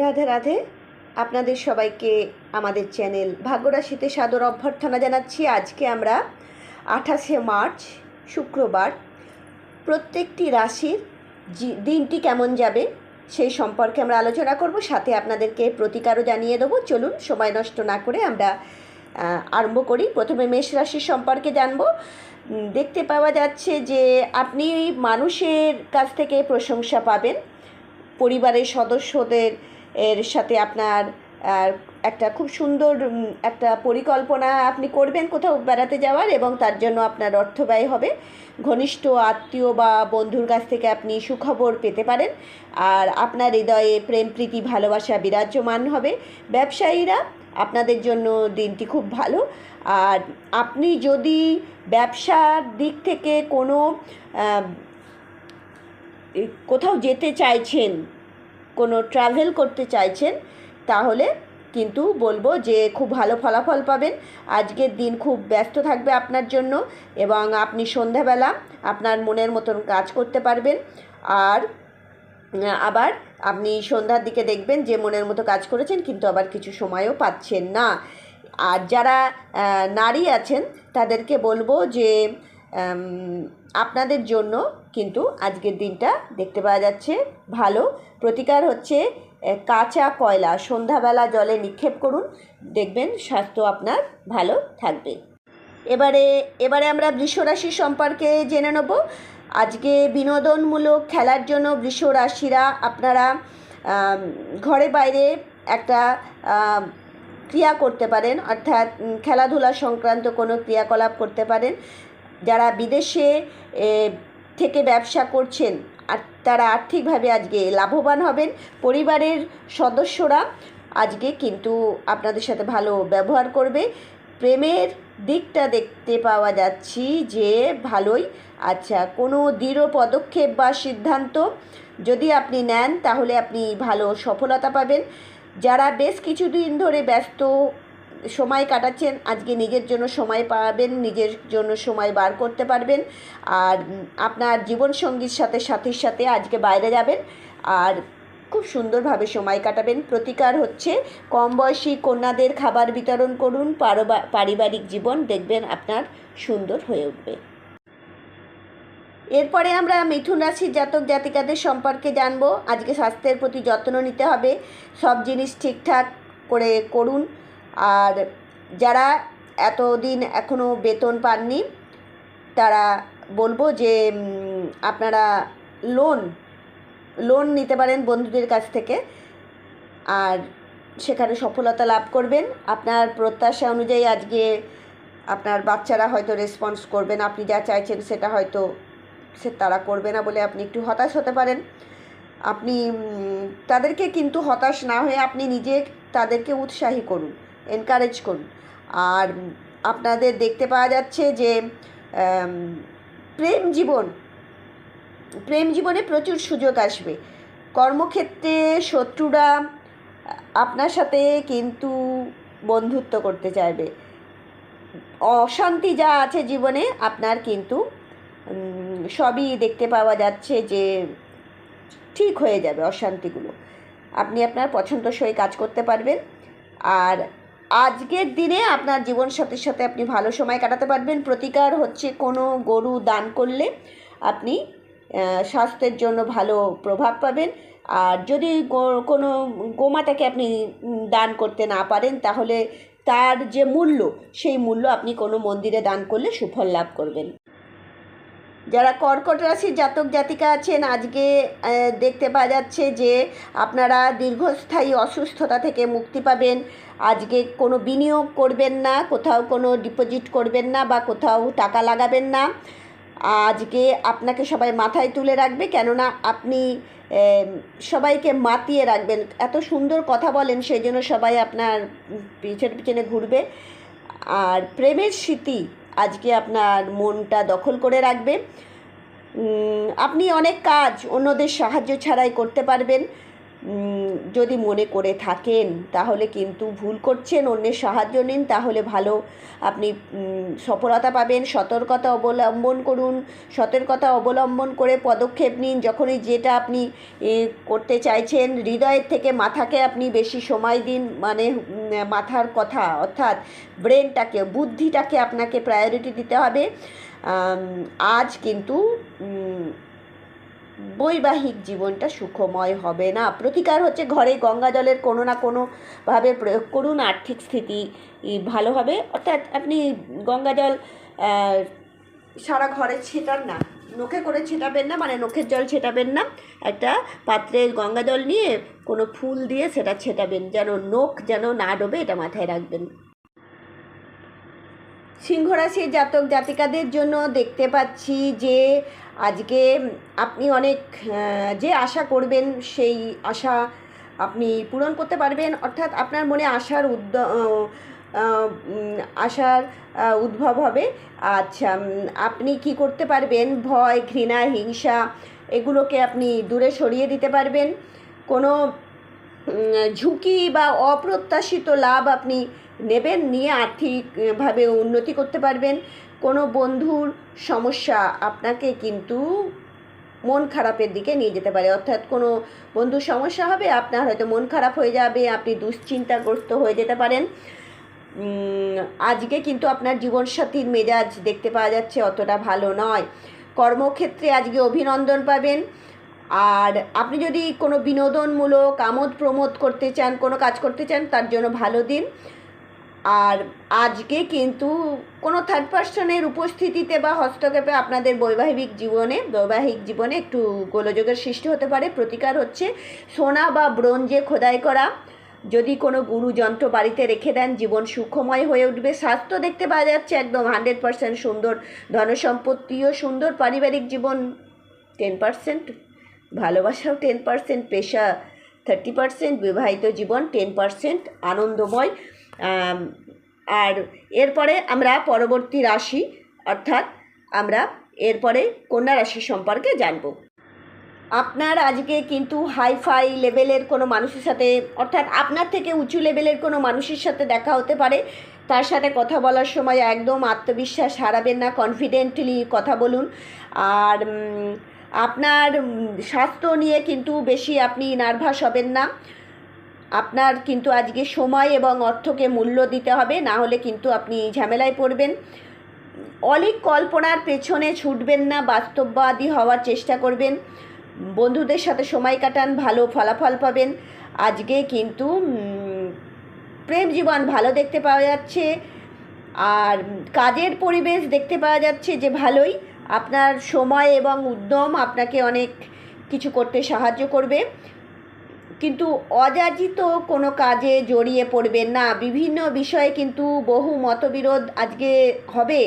রাধে রাধে। আপনাদের সবাইকে আমাদের চ্যানেল ভাগ্যরাশিতে সাদর অভ্যর্থনা জানাচ্ছি। আজকে আমরা আঠাশে মার্চ, শুক্রবার। প্রত্যেকটি রাশির দিনটি কেমন যাবে সেই সম্পর্কে আমরা আলোচনা করব। সাথে আপনাদেরকে প্রতিকারও জানিয়ে দেবো। চলুন, সময় নষ্ট না করে আমরা আরম্ভ করি। প্রথমে মেষ রাশির সম্পর্কে জানব। দেখতে পাওয়া যাচ্ছে যে আপনি মানুষের কাছ থেকে প্রশংসা পাবেন। পরিবারের সদস্যদের এর সাথে আপনার একটা খুব সুন্দর একটা পরিকল্পনা আপনি করবেন কোথাও বেড়াতে যাওয়ার এবং তার জন্য আপনার অর্থ ব্যয় হবে। ঘনিষ্ঠ আত্মীয় বা বন্ধুর কাছ থেকে আপনি সুখবর পেতে পারেন। আর আপনার হৃদয়ে প্রেম, প্রীতি, ভালোবাসা বিরাজমান হবে। ব্যবসায়ীরা আপনাদের জন্য দিনটি খুব ভালো। আর আপনি যদি ব্যবসার দিক থেকে কোনো কোথাও যেতে চাইছেন কোনো ট্রাভেল করতে চাইছেন, তাহলে কিন্তু বলব যে খুব ভালো ফলাফল পাবেন। আজকের দিন খুব ব্যস্ত থাকবে আপনার জন্য এবং আপনি সন্ধ্যাবেলা আপনার মনের মতন কাজ করতে পারবেন। আর, আবার আপনি সন্ধ্যার দিকে দেখবেন যে মনের মতো কাজ করেছেন কিন্তু আবার কিছু সময়ও পাচ্ছেন না। আর যারা নারী আছেন তাদেরকে বলব যে আপনাদের জন্য কিন্তু আজকের দিনটা দেখতে পাওয়া যাচ্ছে ভালো। প্রতিকার হচ্ছে কাঁচা কয়লা, সন্ধ্যাবেলা জলে নিক্ষেপ করুন। দেখবেন স্বাস্থ্য আপনার ভালো থাকবে। এবারে এবারে আমরা বৃষ রাশি সম্পর্কে জেনে নেব। আজকে বিনোদনমূলক খেলার জন্য বৃষ রাশিরা আপনারা ঘরে বাইরে একটা ক্রিয়া করতে পারেন। অর্থাৎ খেলাধুলা সংক্রান্ত কোনো ক্রিয়াকলাপ করতে পারেন। যারা বিদেশে থেকে ব্যবসা করছেন, আর তারা আর্থিকভাবে আজকে লাভবান হবেন। পরিবারের সদস্যরা আজকে কিন্তু আপনাদের সাথে ভালো ব্যবহার করবে। প্রেমের দিকটা দেখতে পাওয়া যাচ্ছি যে ভালোই। আচ্ছা কোনো দৃঢ় পদক্ষেপ বা সিদ্ধান্ত যদি আপনি নেন, তাহলে আপনি ভালো সফলতা পাবেন। যারা বেশ কিছুদিন ধরে ব্যস্ত সময় কাটাচ্ছেন, আজকে নিজের জন্য সময় পাবেন, নিজের জন্য সময় বার করতে পারবেন। আর আপনার জীবনসঙ্গীর সাথে, সাথীর সাথে আজকে বাইরে যাবেন আর খুব সুন্দরভাবে সময় কাটাবেন। প্রতিকার হচ্ছে কম বয়সী কন্যাদের খাবার বিতরণ করুন, পারবা- পারিবারিক জীবন দেখবেন আপনার সুন্দর হয়ে উঠবে। এরপরে আমরা মিথুন রাশির জাতক জাতিকাদের সম্পর্কে জানব। আজকে স্বাস্থ্যের প্রতি যত্ন নিতে হবে, সব জিনিস ঠিকঠাক করে করুন। আর যারা এতদিন এখনও বেতন পাননি, তারা বলব যে আপনারা লোন লোন নিতে পারেন বন্ধুদের কাছ থেকে। আর সেখানে সফলতা লাভ করবেন। আপনার প্রত্যাশা অনুযায়ী আজকে আপনার বাচ্চারা হয়তো রেসপন্স করবেন আপনি যা চাইছেন সেটা হয়তো সে তারা করবে না বলে আপনি একটু হতাশ হতে পারেন। আপনি তাদেরকে কিন্তু হতাশ না হয়ে আপনি নিজে তাদেরকে উৎসাহী করুন। এনকারেজ করুন। আর আপনাদের দেখতে পাওয়া যাচ্ছে যে প্রেম জীবন, প্রেম জীবনে প্রচুর সুযোগ আসবে। কর্মক্ষেত্রে শত্রুরা আপনার সাথে কিন্তু বন্ধুত্ব করতে চাইবে। অশান্তি যা আছে জীবনে, আপনার কিন্তু সবই দেখতে পাওয়া যাচ্ছে যে, ঠিক হয়ে যাবে অশান্তিগুলো। আপনি আপনার পছন্দসই কাজ করতে পারবেন। আর আজকের দিনে আপনার জীবনসাথীর সাথে আপনি ভালো সময় কাটাতে পারবেন। প্রতিকার হচ্ছে কোনো গরু দান করলে আপনি স্বাস্থ্যের জন্য ভালো প্রভাব পাবেন। আর যদি কোনো গোমাতাকে আপনি দান করতে না পারেন, তাহলে তার যে মূল্য, সেই মূল্য আপনি কোনো মন্দিরে দান করলে সুফল লাভ করবেন। যারা কর্কট রাশির জাতক জাতিকা আছেন, আজকে দেখতে পাওয়া যাচ্ছে যে আপনারা দীর্ঘস্থায়ী অসুস্থতা থেকে মুক্তি পাবেন। আজকে কোনো বিনিয়োগ করবেন না, কোথাও কোনো ডিপোজিট করবেন না বা কোথাও টাকা লাগাবেন না। আজকে আপনাকে সবাই মাথায় তুলে রাখবে, কেননা আপনি সবাইকে মাতিয়ে রাখবেন। এত সুন্দর কথা বলেন, সেই জন্য সবাই আপনার পিছনে পিছনে ঘুরবে। আর প্রেমের স্মৃতি আজকে আপনার মনটা দখল করে রাখবে। আপনি অনেক কাজ অন্যদের সাহায্য ছাড়াই করতে পারবেন। যদি মনে করে থাকেন, তাহলে কিন্তু ভুল করছেন, অন্যের সাহায্য নিন, তাহলে ভালো। আপনি সফলতা পাবেন, সতর্কতা অবলম্বন করুন, সতর্কতা অবলম্বন করে পদক্ষেপ নিন। যখনই যেটা আপনি করতে চাইছেন, হৃদয়ের থেকে মাথাকে আপনি বেশি সময় দিন মানে মাথার কথা, অর্থাৎ ব্রেনটাকে, বুদ্ধিটাকে আপনাকে প্রায়োরিটি দিতে হবে। আজ কিন্তু বৈবাহিক জীবনটা সুখময় হবে না। প্রতিকার হচ্ছে ঘরে গঙ্গা জলের কোনো না কোনোভাবে প্রয়োগ করুন, আর্থিক স্থিতি ভালো হবে। অর্থাৎ আপনি গঙ্গা জল সারা ঘরে ছেটান না। নখে করে ছেটাবেন না মানে নখের জল ছেটাবেন না। একটা পাত্রে গঙ্গা জল নিয়ে কোনো ফুল দিয়ে সেটা ছেটাবেন। যেন নখ যেন না ডোবে, এটা মাথায় রাখবেন। সিংহ রাশির জাতক জাতিকাদের জন্য দেখতে পাচ্ছি যে আজকে আপনি অনেক যে আশা করবেন সেই আশা আপনি পূরণ করতে পারবেন। অর্থাৎ আপনার মনে আশার উদ্য আশার উদ্ভব হবে। আচ্ছা আপনি কি করতে পারবেন? ভয়, ঘৃণা, হিংসা এগুলোকে আপনি দূরে সরিয়ে দিতে পারবেন। কোনো ঝুঁকি বা অপ্রত্যাশিত লাভ আপনি নেবেন, নিয়ে আর্থিকভাবে উন্নতি করতে পারবেন। কোনো বন্ধুর সমস্যা আপনাকে কিন্তু মন খারাপের দিকে নিয়ে যেতে পারে। অর্থাৎ কোনো বন্ধুর সমস্যা হবে, আপনার হয়তো মন খারাপ হয়ে যাবে, আপনি দুশ্চিন্তাগ্রস্ত হয়ে যেতে পারেন। আজকে কিন্তু আপনার জীবনসাথীর মেজাজ দেখতে পাওয়া যাচ্ছে অতটা ভালো নয়। কর্মক্ষেত্রে আজকে অভিনন্দন পাবেন। আর আপনি যদি কোনো বিনোদনমূলক আমোদ প্রমোদ করতে চান, কোনো কাজ করতে চান, তার জন্য ভালো দিন। আর আজকে কিন্তু কোনো থার্ড পার্সনের উপস্থিতিতে বা হস্তক্ষেপে আপনাদের বৈবাহিক জীবনে বৈবাহিক জীবনে একটু গোলযোগের সৃষ্টি হতে পারে। প্রতিকার হচ্ছে সোনা বা ব্রোঞ্জে খোদাই করা। যদি কোনো গুরু যন্ত্র বাড়িতে রেখে দেন, জীবন সুখময় হয়ে উঠবে। স্বাস্থ্য দেখতে পাওয়া যাচ্ছে একদম হান্ড্রেড পার্সেন্ট সুন্দর ধনসম্পত্তিও সুন্দর পারিবারিক জীবন। টেন পার্সেন্ট, ভালোবাসাও টেন পার্সেন্ট, পেশা থার্টি পার্সেন্ট, বিবাহিত জীবন টেন পার্সেন্ট, আনন্দময়। আর এরপরে আমরা পরবর্তী রাশি, অর্থাৎ আমরা এরপরে কন্যা রাশি সম্পর্কে জানব। আপনার আজকে কিন্তু হাইফাই লেভেলের কোনো মানুষের সাথে, অর্থাৎ আপনার থেকে উঁচু লেভেলের কোনো মানুষের সাথে দেখা হতে পারে। তার সাথে কথা বলার সময় একদম আত্মবিশ্বাস হারাবেন না কনফিডেন্টলি কথা বলুন। আর আপনার স্বাস্থ্য নিয়ে কিন্তু বেশি আপনি নার্ভাস হবেন না। আপনার কিন্তু আজকে সময় এবং অর্থকে মূল্য দিতে হবে, না হলে কিন্তু আপনি ঝামেলায় পড়বেন। অলিক কল্পনার পেছনে ছুটবেন না, বাস্তববাদী হওয়ার চেষ্টা করবেন। বন্ধুদের সাথে সময় কাটান, ভালো ফলাফল পাবেন। আজকে কিন্তু প্রেম জীবন ভালো দেখতে পাওয়া যাচ্ছে, আর কাজের পরিবেশ দেখতে পাওয়া যাচ্ছে যে ভালোই। আপনার সময় এবং উদ্যম আপনাকে অনেক কিছু করতে সাহায্য করবে। কিন্তু অযাচিত কোনো কাজে জড়িয়ে পড়বেন না। বিভিন্ন বিষয়ে কিন্তু বহু মতবিরোধ আজকে হবে।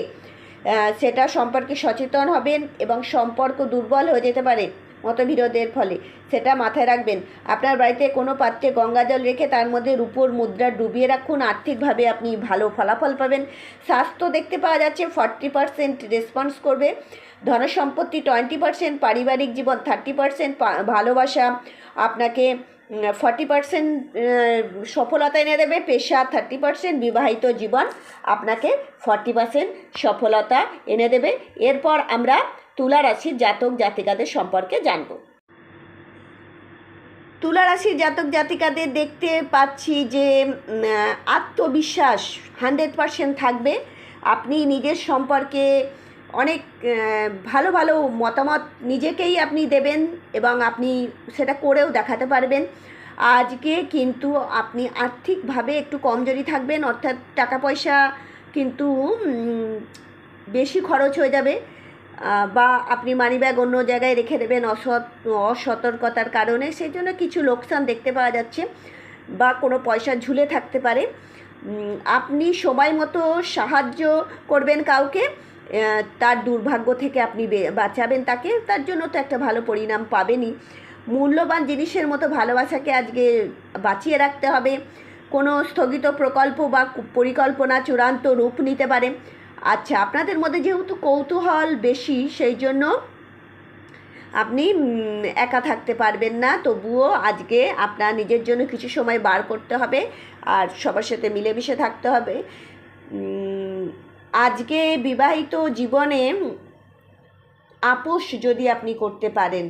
সেটা সম্পর্কে সচেতন হবেন এবং সম্পর্ক দুর্বল হয়ে যেতে পারে মতবিরোধের ফলে। সেটা মাথায় রাখবেন। আপনার বাড়িতে কোনো পাত্রে গঙ্গা জল রেখে তার মধ্যে রূপোর মুদ্রা ডুবিয়ে রাখুন। আর্থিকভাবে আপনি ভালো ফলাফল পাবেন। স্বাস্থ্য দেখতে পাওয়া যাচ্ছে ফর্টি পার্সেন্ট রেসপন্স করবে। ধনসম্পত্তি টোয়েন্টি পার্সেন্ট, পারিবারিক জীবন থার্টি পার্সেন্ট ভালোবাসা আপনাকে ফর্টি পার্সেন্ট সফলতা এনে দেবে, পেশা থার্টি পার্সেন্ট, বিবাহিত জীবন আপনাকে ফর্টি পার্সেন্ট সফলতা এনে দেবে। এরপর আমরা তুলা রাশির জাতক জাতিকাদের সম্পর্কে জানব। তুলা রাশির জাতক জাতিকাদের দেখতে পাচ্ছি যে আত্মবিশ্বাস হান্ড্রেড পার্সেন্ট থাকবে। আপনি নিজের সম্পর্কে অনেক ভালো ভালো মতামত নিজেকেই আপনি দেবেন এবং আপনি সেটা করেও দেখাতে পারবেন। আজকে কিন্তু আপনি আর্থিকভাবে একটু কমজোরি থাকবেন, অর্থাৎ টাকা পয়সা কিন্তু বেশি খরচ হয়ে যাবে। বা আপনি মানিব্যাগ অন্য জায়গায় রেখে দেবেন অসৎ, অসতর্কতার কারণে সেই জন্য কিছু লোকসান দেখতে পাওয়া যাচ্ছে বা কোনো পয়সা ঝুলে থাকতে পারে। আপনি সময় মতো সাহায্য করবেন কাউকে তার দুর্ভাগ্য থেকে আপনি বাঁচাবেন তাকে, তার জন্য তো একটা ভালো পরিণাম পাবেনই। মূল্যবান জিনিসের মতো ভালোবাসাকে আজকে বাঁচিয়ে রাখতে হবে। কোনো স্থগিত প্রকল্প বা পরিকল্পনা চূড়ান্ত রূপ নিতে পারে। আচ্ছা আপনাদের মধ্যে যেহেতু কৌতূহল বেশি, সেই জন্য আপনি একা থাকতে পারবেন না। তবুও আজকে আপনার নিজের জন্য কিছু সময় বার করতে হবে। আর সবার সাথে মিলেমিশে থাকতে হবে। আজকে বিবাহিত জীবনে আপোষ যদি আপনি করতে পারেন,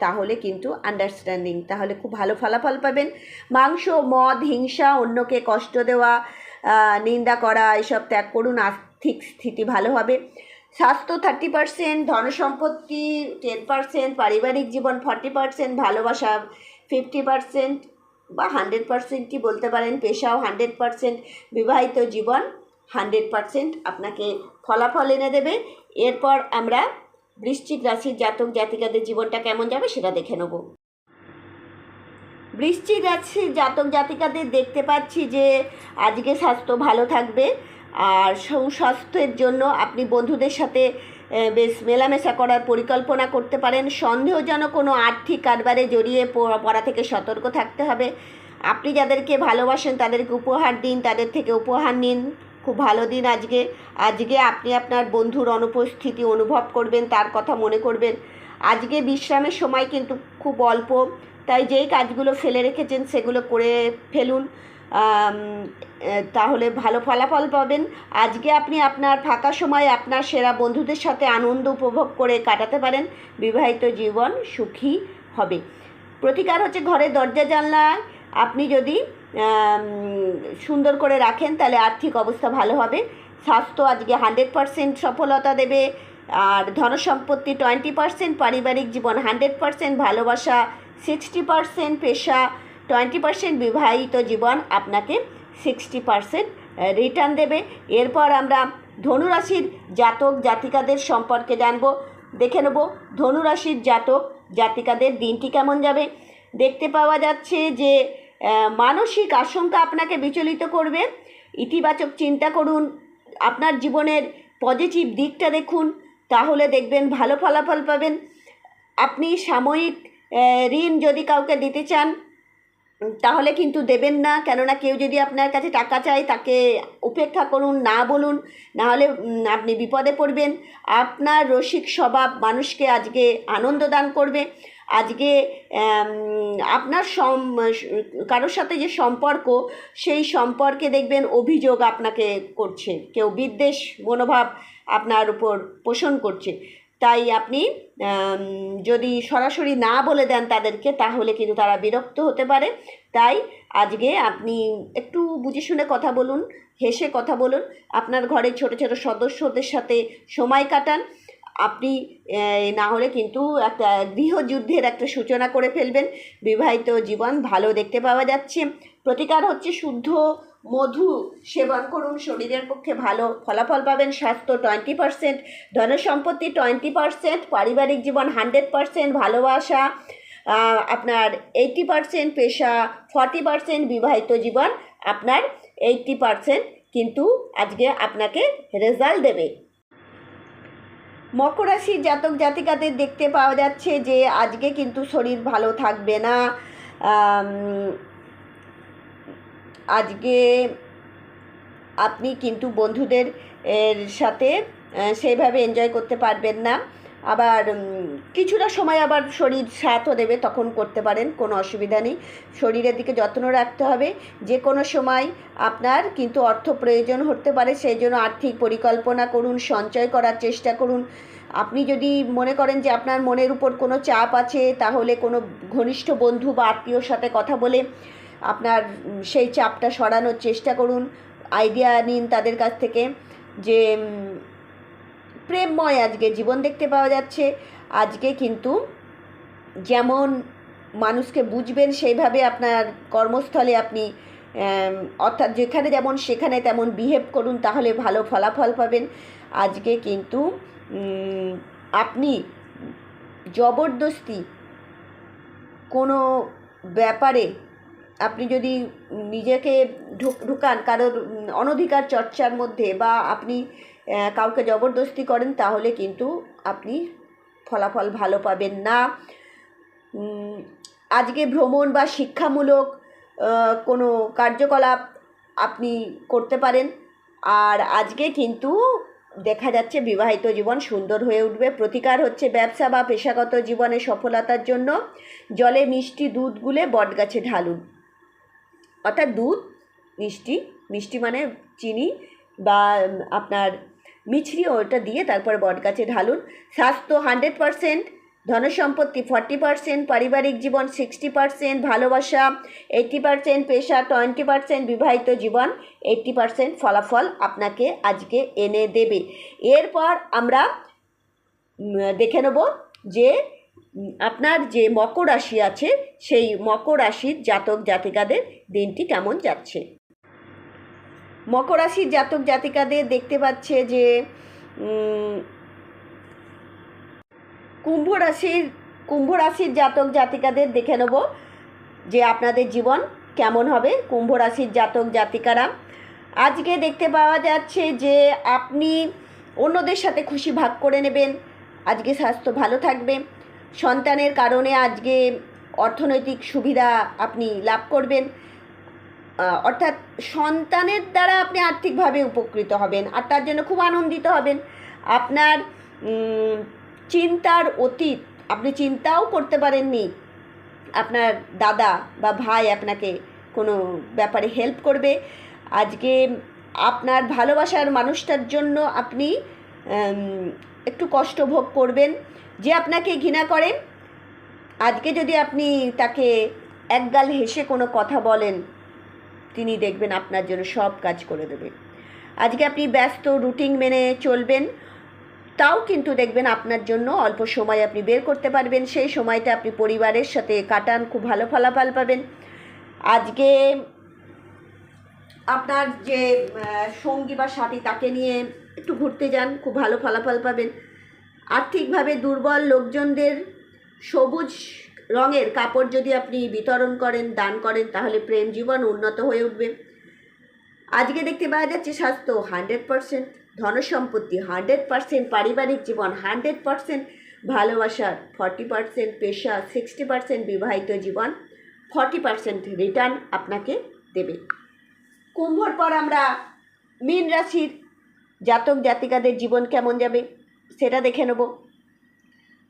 তাহলে কিন্তু আন্ডারস্ট্যান্ডিং তাহলে খুব ভালো ফলাফল পাবেন। মাংস, মদ, হিংসা, অন্যকে কষ্ট দেওয়া নিন্দা করা, এসব ত্যাগ করুন, আর্থিক স্থিতি ভালো হবে। স্বাস্থ্য থার্টি পার্সেন্ট ধনসম্পত্তি টেন পার্সেন্ট পারিবারিক জীবন ফর্টি পার্সেন্ট ভালোবাসা ফিফটি পার্সেন্ট বা হান্ড্রেড পার্সেন্টই বলতে পারেন, পেশাও হান্ড্রেড পার্সেন্ট বিবাহিত জীবন হান্ড্রেড পার্সেন্ট আপনাকে ফলাফল এনে দেবে। এরপর আমরা বৃশ্চিক রাশির জাতক জাতিকাদের জীবনটা কেমন যাবে সেটা দেখে নেব। বৃশ্চিক রাশির জাতক জাতিকাদের দেখতে পাচ্ছি যে আজকে স্বাস্থ্য ভালো থাকবে আর সুস্বাস্থ্যের জন্য আপনি বন্ধুদের সাথে বেশ মেলামেশা করার পরিকল্পনা করতে পারেন। সন্দেহজনক কোনো আর্থিক কারবারে জড়িয়ে পড়া থেকে সতর্ক থাকতে হবে। আপনি যাদেরকে ভালোবাসেন তাদেরকে উপহার দিন, তাদের থেকে উপহার নিন। খুব ভালো দিন আজকে। আজকে আপনি আপনার বন্ধুর অনুপস্থিতি অনুভব করবেন, তার কথা মনে করবেন। আজকে বিশ্রামের সময় কিন্তু খুব অল্প, তাই যেই কাজগুলো ফেলে রেখেছেন সেগুলো করে ফেলুন। তাহলে ভালো ফলাফল পাবেন। আজকে আপনি আপনার ফাঁকা সময় আপনার সেরা বন্ধুদের সাথে আনন্দ উপভোগ করে কাটাতে পারেন। বিবাহিত জীবন সুখী হবে। প্রতিকার হচ্ছে ঘরের দরজা জানলা আপনি যদি সুন্দর করে রাখেন, তাহলে আর্থিক অবস্থা ভালো হবে। স্বাস্থ্য আজকে হান্ড্রেড পারসেন্ট সফলতা দেবে, আর ধনসম্পত্তি টোয়েন্টি পারসেন্ট, পারিবারিক জীবন হান্ড্রেড পারসেন্ট, ভালোবাসা সিক্সটি পারসেন্ট, পেশা টোয়েন্টি পারসেন্ট, বিবাহিত জীবন আপনাকে সিক্সটি পারসেন্ট রিটার্ন দেবে। এরপর আমরা ধনুরাশির জাতক জাতিকাদের সম্পর্কে জানব। দেখে নেব ধনুরাশির জাতক জাতিকাদের দিনটি কেমন যাবে। দেখতে পাওয়া যাচ্ছে যে মানসিক আশঙ্কা আপনাকে বিচলিত করবে। ইতিবাচক চিন্তা করুন। আপনার জীবনের পজিটিভ দিকটা দেখুন। তাহলে দেখবেন ভালো ফলাফল পাবেন। আপনি সাময়িক ঋণ যদি কাউকে দিতে চান তাহলে কিন্তু দেবেন না। কেননা কেউ যদি আপনার কাছে টাকা চায়, তাকে উপেক্ষা করুন, না বলুন। নাহলে আপনি বিপদে পড়বেন। আপনার রসিক স্বভাব মানুষকে আজকে আনন্দ দান করবে। আজকে আপনার সম, কারোর সাথে যে সম্পর্ক, সেই সম্পর্কে দেখবেন অভিযোগ আপনাকে করছে। কেউ বিদ্বেষ, মনোভাব আপনার উপর পোষণ করছে। তাই আপনি যদি সরাসরি না বলে দেন তাদেরকে, তাহলে কিন্তু তারা বিরক্ত হতে পারে। তাই আজকে আপনি একটু বুঝে শুনে কথা বলুন, হেসে কথা বলুন। আপনার ঘরের ছোট ছোট সদস্যদের সাথে সময় কাটান। আপনি না হলে কিন্তু একটা গৃহযুদ্ধের একটা সূচনা করে ফেলবেন। বিবাহিত জীবন ভালো দেখতে পাওয়া যাচ্ছে। প্রতিকার হচ্ছে শুদ্ধ মধু সেবন করুন। শরীরের পক্ষে ভালো ফলাফল পাবেন। স্বাস্থ্য টোয়েন্টি পারসেন্ট, ধনসম্পত্তি টোয়েন্টি পারসেন্ট, পারিবারিক জীবন হান্ড্রেড পারসেন্ট, ভালোবাসা আপনার এইটি পারসেন্ট, পেশা ফর্টি পারসেন্ট, বিবাহিত জীবন আপনার এইটটি পারসেন্ট কিন্তু আজকে আপনাকে রেজাল্ট দেবে। মকর রাশির জাতক জাতিকাদের দেখতে পাওয়া যাচ্ছে যে আজকে কিন্তু শরীর ভালো থাকবে না। আজকে আপনি কিন্তু বন্ধুদের এর সাথে সেইভাবে এনজয় করতে পারবেন না। আবার কিছুটা সময় আবার শরীর সাথও দেবে, তখন করতে পারেন, কোনো অসুবিধা নেই। শরীরের দিকে যত্ন রাখতে হবে। যে কোনো সময় আপনার কিন্তু অর্থ প্রয়োজন হতে পারে, সেই জন্য আর্থিক পরিকল্পনা করুন, সঞ্চয় করার চেষ্টা করুন। আপনি যদি মনে করেন যে আপনার মনের উপর কোনো চাপ আছে, তাহলে কোনো ঘনিষ্ঠ বন্ধু বা আত্মীয়র সাথে কথা বলে আপনার সেই চাপটা সরানোর চেষ্টা করুন। আইডিয়া নিন তাদের কাছ থেকে যে প্রেমময় আজকে জীবন দেখতে পাওয়া যাচ্ছে। আজকে কিন্তু যেমন মানুষকে বুঝবেন সেইভাবে আপনার কর্মস্থলে আপনি অর্থাৎ যেখানে যেমন সেখানে তেমন বিহেভ করুন, তাহলে ভালো ফলাফল পাবেন। আজকে কিন্তু আপনি জবরদস্তি কোনো ব্যাপারে আপনি যদি নিজেকে ঢুক, ঢুকান, কারোর অনধিকার চর্চার মধ্যে বা আপনি কাউকে জবরদস্তি করেন, তাহলে কিন্তু আপনি ফলাফল ভালো পাবেন না। আজকে ভ্রমণ বা শিক্ষামূলক কোনো কার্যকলাপ আপনি করতে পারেন। আর আজকে কিন্তু দেখা যাচ্ছে বিবাহিত জীবন সুন্দর হয়ে উঠবে। প্রতিকার হচ্ছে ব্যবসা বা পেশাগত জীবনে সফলতার জন্য জলে মিষ্টি দুধ গুলে বটগাছে ঢালুন। অর্থাৎ দুধ, মিষ্টি মিষ্টি মানে চিনি বা আপনার মিছরি ওটা দিয়ে তারপরে বটগাছে ঢালুন। স্বাস্থ্য হান্ড্রেড পারসেন্ট, ধনসম্পত্তি ফর্টি পারসেন্ট, পারিবারিক জীবন সিক্সটি পারসেন্ট, ভালোবাসা এইট্টি পারসেন্ট, পেশা টোয়েন্টি পারসেন্ট, বিবাহিত জীবন এইট্টি পারসেন্ট ফলাফল আপনাকে আজকে এনে দেবে। এরপর আমরা দেখে নেব যে আপনার যে মকর রাশি আছে, সেই মকর রাশির জাতক জাতিকাদের দিনটি কেমন যাচ্ছে। মকর রাশির জাতক জাতিকাদের দেখতে পাচ্ছে যে কুম্ভ রাশির কুম্ভ রাশির জাতক জাতিকাদের দেখে নেব যে আপনাদের জীবন কেমন হবে কুম্ভ রাশির জাতক জাতিকারা। আজকে দেখতে পাওয়া যাচ্ছে যে আপনি অন্যদের সাথে খুশি ভাগ করে নেবেন। আজকে স্বাস্থ্য ভালো থাকবে। সন্তানের কারণে আজকে অর্থনৈতিক সুবিধা আপনি লাভ করবেন। অর্থাৎ সন্তানের দ্বারা আপনি আর্থিকভাবে উপকৃত হবেন আর তার জন্য খুব আনন্দিত হবেন। আপনার চিন্তার অতীত আপনি চিন্তাও করতে পারেননি। আপনার দাদা বা ভাই আপনাকে কোনো ব্যাপারে হেল্প করবে। আজকে আপনার ভালোবাসার মানুষটার জন্য আপনি একটু কষ্ট ভোগ করবেন। যে আপনাকে ঘৃণা করেন আজকে যদি আপনি তাকে একগাল হেসে কোনো কথা বলেন তিনি দেখবেন আপনার জন্য সব কাজ করে দেবে। আজকে আপনি ব্যস্ত রুটিন মেনে চলবেন, তাও কিন্তু দেখবেন আপনার জন্য অল্প সময় আপনি বের করতে পারবেন। সেই সময়টা আপনি পরিবারের সাথে কাটান, খুব ভালো ফলাফল পাবেন। আজকে আপনার যে সঙ্গী বা সাথী, তাকে নিয়ে একটু ঘুরতে যান, খুব ভালো ফলাফল পাবেন। আর্থিকভাবে দুর্বল লোকজনদের সবুজ রঙের কাপড় যদি আপনি বিতরণ করেন, দান করেন, তাহলে প্রেম জীবন উন্নত হয়ে উঠবে। আজকে দেখতে পাওয়া যাচ্ছে স্বাস্থ্য হান্ড্রেড পারসেন্ট, ধনসম্পত্তি হান্ড্রেড পারসেন্ট, পারিবারিক জীবন হান্ড্রেড পারসেন্ট ভালোবাসার ফর্টি পারসেন্ট, পেশা সিক্সটি পারসেন্ট, বিবাহিত জীবন ফর্টি পারসেন্ট রিটার্ন আপনাকে দেবে। কুম্ভর পর আমরা মীন রাশির জাতক জাতিকাদের জীবন কেমন যাবে, সেটা দেখে নেব।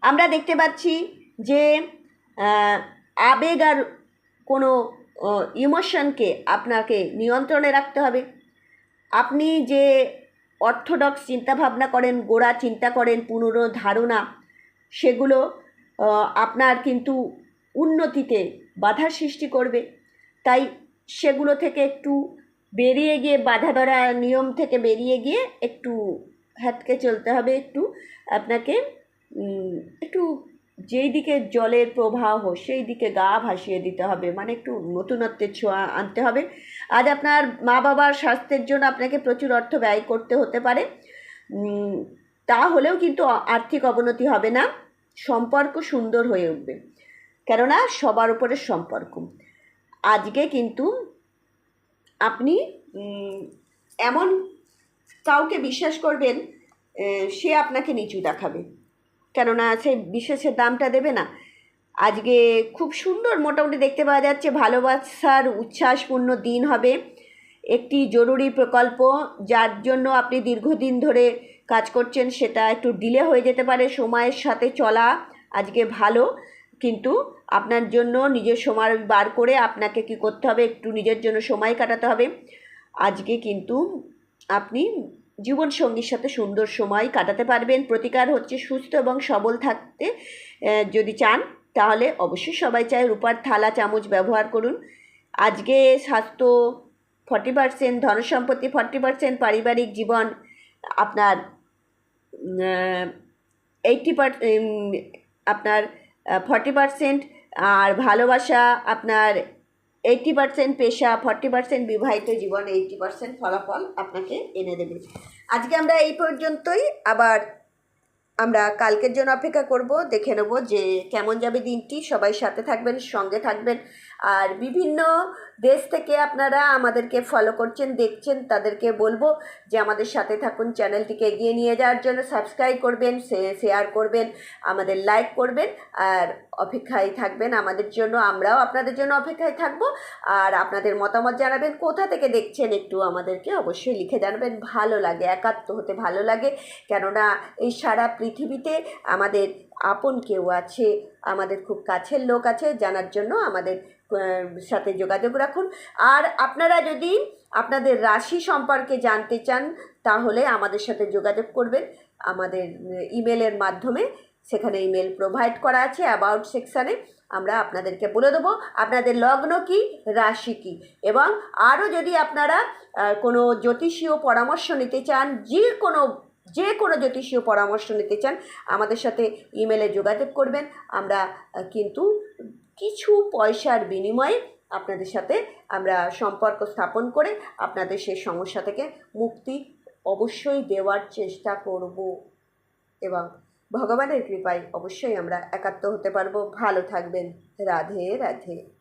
আমরা দেখতে পাচ্ছি যে আবেগ আর কোনো ইমোশনকে আপনাকে নিয়ন্ত্রণে রাখতে হবে। আপনি যে অর্থোডক্স চিন্তাভাবনা করেন, গোড়া চিন্তা করেন পুনর ধারণা সেগুলো আপনার কিন্তু উন্নতিতে বাধার সৃষ্টি করবে। তাই সেগুলো থেকে একটু বেরিয়ে গিয়ে, বাধা ধরা নিয়ম থেকে বেরিয়ে গিয়ে একটু হাতকে চলতে হবে, একটু আপনাকে একটু যেই দিকে জলের প্রবাহ, সেই দিকে গা ভাসিয়ে দিতে হবে। মানে একটু নতুনত্বের ছোঁয়া আনতে হবে। আজ আপনার মা বাবার স্বাস্থ্যের জন্য আপনাকে প্রচুর অর্থ ব্যয় করতে হতে পারে। তা হলেও কিন্তু আর্থিক অবনতি হবে না। সম্পর্ক সুন্দর হয়ে উঠবে। কেননা সবার উপরে সম্পর্ক। আজকে কিন্তু আপনি এমন কাউকে বিশ্বাস করবেন সে আপনাকে নিচু দেখাবে। কেননা সে বিশেষের দামটা দেবে না। আজকে খুব সুন্দর মোটামুটি দেখতে পাওয়া যাচ্ছে, ভালোবাসার উচ্ছ্বাসপূর্ণ দিন হবে। একটি জরুরি প্রকল্প, যার জন্য আপনি দীর্ঘদিন ধরে কাজ করছেন, সেটা একটু ডিলে হয়ে যেতে পারে, সময়ের সাথে চলা আজকে ভালো। কিন্তু আপনার জন্য নিজের সময় বার করে আপনাকে কি করতে হবে? একটু নিজের জন্য সময় কাটাতে হবে। আজকে কিন্তু আপনি জীবনসঙ্গীর সাথে সুন্দর সময় কাটাতে পারবেন। প্রতিকার হচ্ছে সুস্থ এবং সবল থাকতে যদি চান, তাহলে অবশ্যই সবাই চায় রূপার থালা, চামচ ব্যবহার করুন। আজকে স্বাস্থ্য ফর্টি পার্সেন্ট, ধনসম্পত্তি ফর্টি পার্সেন্ট, পারিবারিক জীবন আপনার এইটটি আপনার ফর্টি পার্সেন্ট, আর ভালোবাসা আপনার এইটটি পার্সেন্ট পেশা ফর্টি পার্সেন্ট বিবাহিত জীবন এইটি পার্সেন্ট ফলাফল আপনাকে এনে দেবে। আজকে আমরা এই পর্যন্তই। আবার আমরা কালকের জন্য অপেক্ষা করব। দেখে নেব যে কেমন যাবে দিনটি। সবাই সাথে থাকবেন, সঙ্গে থাকবেন। আর বিভিন্ন দেশ থেকে আপনারা আমাদেরকে ফলো করছেন, দেখছেন, তাদেরকে বলব যে আমাদের সাথে থাকুন চ্যানেলটিকে এগিয়ে নিয়ে যাওয়ার জন্য সাবস্ক্রাইব করবেন শেয়ার করবেন, আমাদের লাইক করবেন, আর অপেক্ষায় থাকবেন আমাদের জন্য, আমরাও আপনাদের জন্য অপেক্ষায় থাকব, আর আপনাদের মতামত জানাবেন, কোথা থেকে দেখছেন একটু আমাদেরকে অবশ্যই লিখে জানাবেন, ভালো লাগে, একাত্ম হতে ভালো লাগে, কেননা এই সারা পৃথিবীতে আমাদের আপন কেউ আছে, আমাদের খুব কাছের লোক আছে, জানার জন্য আমাদের সাথে যোগাযোগ রাখুন। আর আপনারা যদি আপনাদের রাশি সম্পর্কে জানতে চান, তাহলে আমাদের সাথে যোগাযোগ করবেন। আমাদের ইমেলের মাধ্যমে সেখানে ইমেল প্রোভাইড করা আছে অ্যাবাউট সেকশানে আমরা আপনাদেরকে বলে দেবো আপনাদের লগ্ন কি, রাশি কি। এবং আরও যদি আপনারা কোনো জ্যোতিষীয় পরামর্শ নিতে চান, যে কোনো যে কোনো জ্যোতিষীয় পরামর্শ নিতে চান, আমাদের সাথে ইমেলে যোগাযোগ করবেন। আমরা কিন্তু কিছু পয়সার বিনিময়ে আপনাদের সাথে আমরা সম্পর্ক স্থাপন করে আপনাদের সেই সমস্যা থেকে মুক্তি অবশ্যই দেওয়ার চেষ্টা করব। এবং ভগবানের কৃপায় অবশ্যই আমরা একাত্ম হতে পারব। ভালো থাকবেন। রাধে রাধে।